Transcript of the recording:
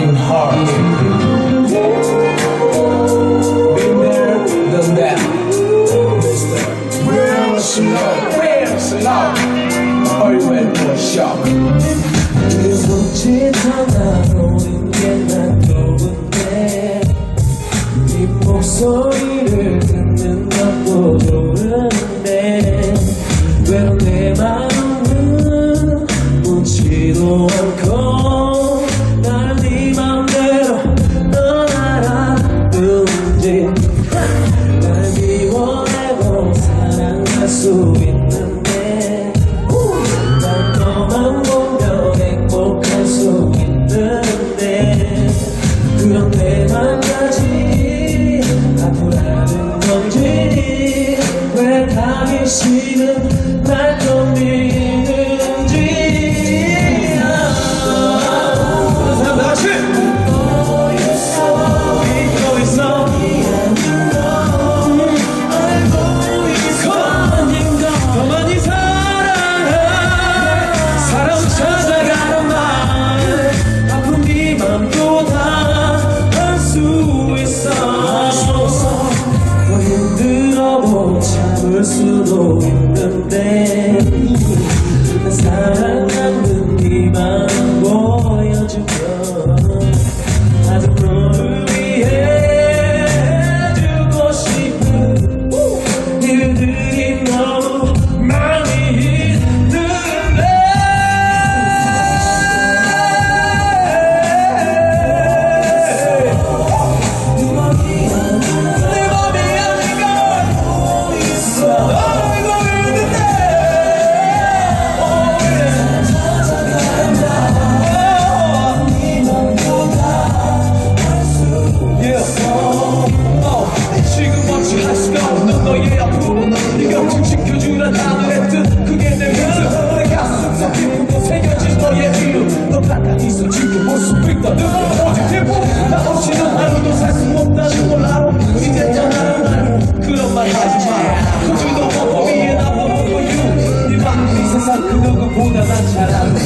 broken heart. Been there, done that, Mister. Where's love? Where's love? Are you ready for a shock? 하기 싫은 날 정리는 golden day. 내 아픔은 네 곁을 지켜주라 나를 했듯 그게 내 모습 내 가슴 속에 새겨진 너의 이름 너 가까이서 지켜볼 수 있다는 어제 대포 나 없이는 하루도 살 수 없다는 걸 알아 이제 떠나는 나는 그런 말 하지 마 거주도 먹고 위에 나보고 you 네 마음이 세상 그 누구보다 난 잘한다